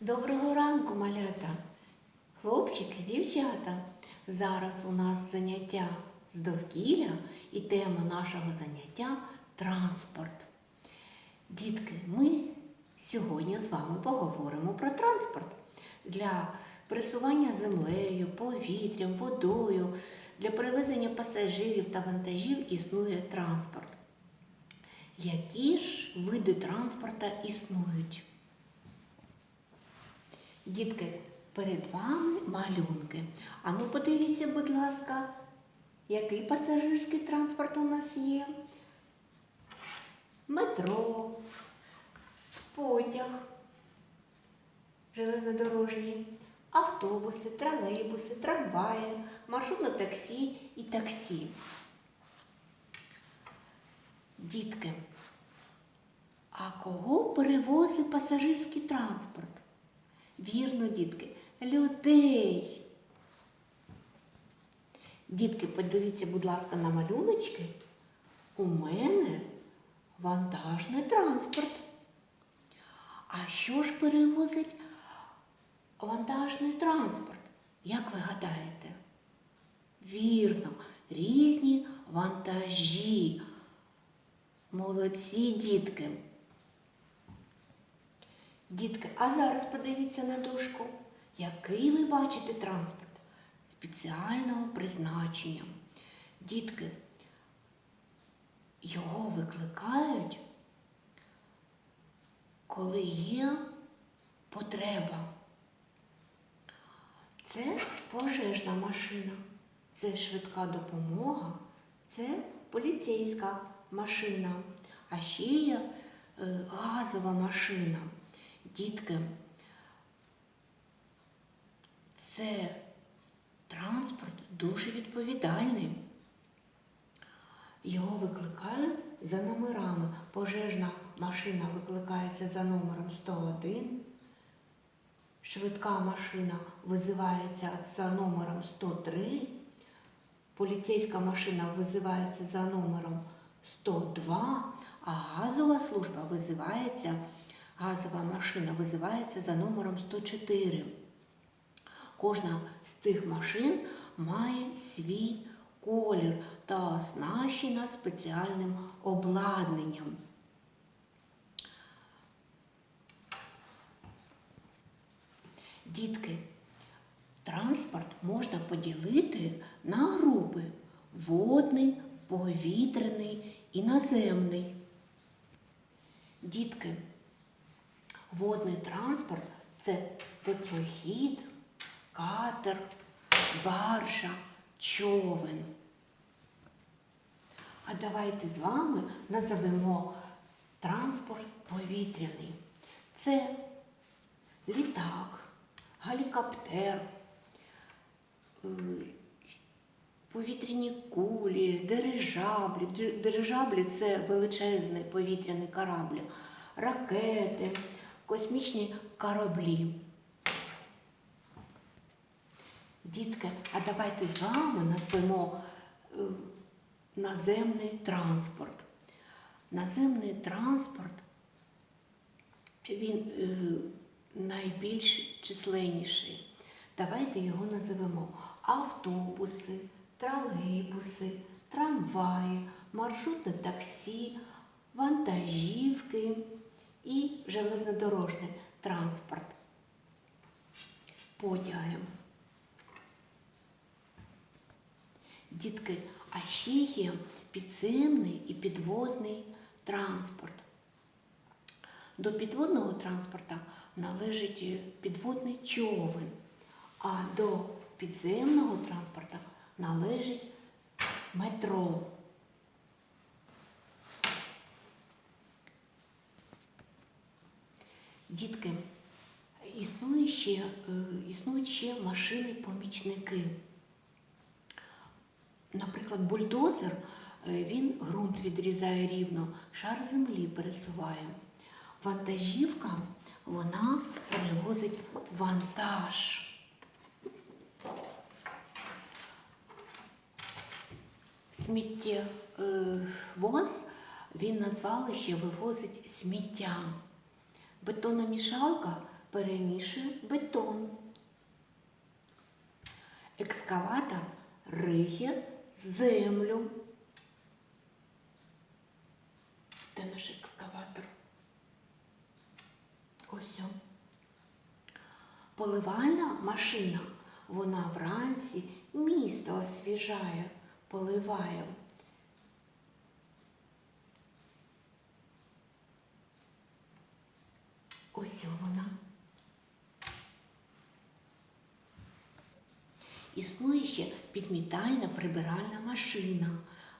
Доброго ранку, малята, хлопчики, дівчата. Зараз у нас заняття з довкілля і тема нашого заняття транспорт. Дітки, ми сьогодні з вами поговоримо про транспорт для пересування землею, повітрям, водою, для перевезення пасажирів та вантажів існує транспорт. Які ж види транспорта існують? Дітки, перед вами малюнки. А ну подивіться, будь ласка, який пасажирський транспорт у нас є? Метро, потяг, железнодорожні, автобуси, тролейбуси, трамваї, маршрутне таксі і таксі. Дітки, а кого перевозить пасажирський транспорт? Вірно, дітки, людей. Дітки, подивіться, будь ласка, на малюночки. У мене вантажний транспорт. А що ж перевозить вантажний транспорт? Як ви гадаєте? Вірно, різні вантажі. Молодці дітки. Дітки, а зараз подивіться на дошку. Який ви бачите транспорт? Спеціального призначення. Дітки, його викликають, коли є потреба. Це пожежна машина, це швидка допомога, це поліцейська машина, а ще є е, газова машина. Дітки, це транспорт дуже відповідальний. Його викликають за номерами. Пожежна машина викликається за номером 101. Швидка машина визивається за номером 103. Поліцейська машина визивається за номером 102, а газова служба визивається газова машина визивається за номером 104. Кожна з цих машин має свій колір та оснащена спеціальним обладнанням. Дітки, транспорт можна поділити на групи водний, повітряний і наземний. Дітки, Водний транспорт це теплохід, катер, баржа, човен. А давайте з вами назовемо транспорт повітряний. Це літак, гелікоптер, е, повітряні кулі, дирижаблі. Дирижаблі це величезний повітряний корабль, ракети, космічні кораблі. Дітки, а давайте з вами назвемо е, наземний транспорт. Наземний транспорт, він е, найбільш численніший. Давайте його називемо автобуси, тролейбуси, трамваї, маршрутне таксі, вантажівки і железнодорожний транспорт. Потяги. Дітки, а ще є підземний і підводний транспорт. До підводного транспорта належить підводний човен, а до підземного транспорта належить метро. Дітки, існує ще, е, існують ще машини-помічники. Наприклад, бульдозер, е, він ґрунт відрізає рівно, шар землі пересуває. Вантажівка, вона перевозить вантаж. Сміттєвоз, він назвали ще вивозить сміття. Бетономішалка перемішує бетон. Екскаватор риє землю. Де наш екскаватор? Ось. он. Поливальна машина, вона вранці місто освіжає, поливає. Ось вона. Існує ще підмітальна прибиральна машина.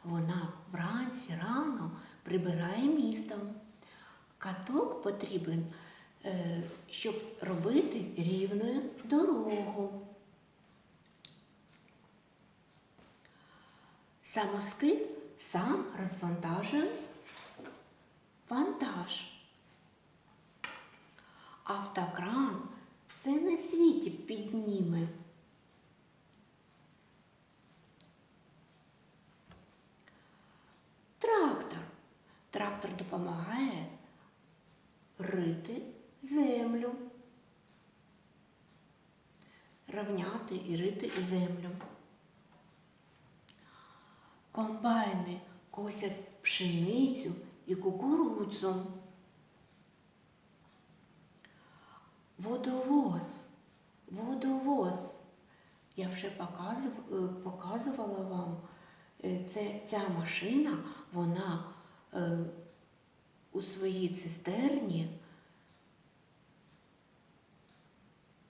Вона вранці рано прибирає місто. Каток потрібен, е, щоб робити рівною дорогу. Самоскид сам розвантажує вантаж. Автокран все на світі підніме. Трактор. Трактор допомагає рити землю, равняти і рити землю. Комбайни косять пшеницю і кукурудзу. Водовоз, водовоз. Я вже е, показувала вам. Е, Це, ця машина, вона е, у своїй цистерні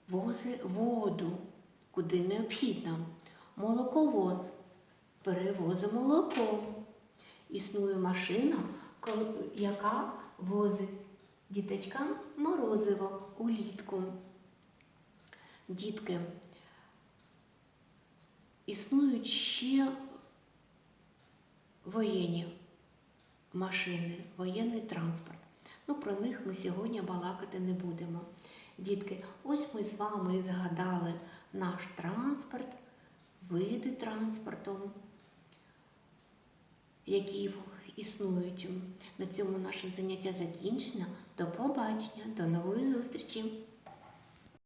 возить воду, куди необхідно. Молоковоз перевозить молоко. Існує машина, яка возить діточкам морозиво улітку. Дітки, існують ще воєнні машини, воєнний транспорт. Ну, про них ми сьогодні балакати не будемо. Дітки, ось ми з вами згадали наш транспорт, види транспорту, які існують. На цьому наше заняття закінчено. До побачення, до нової зустрічі!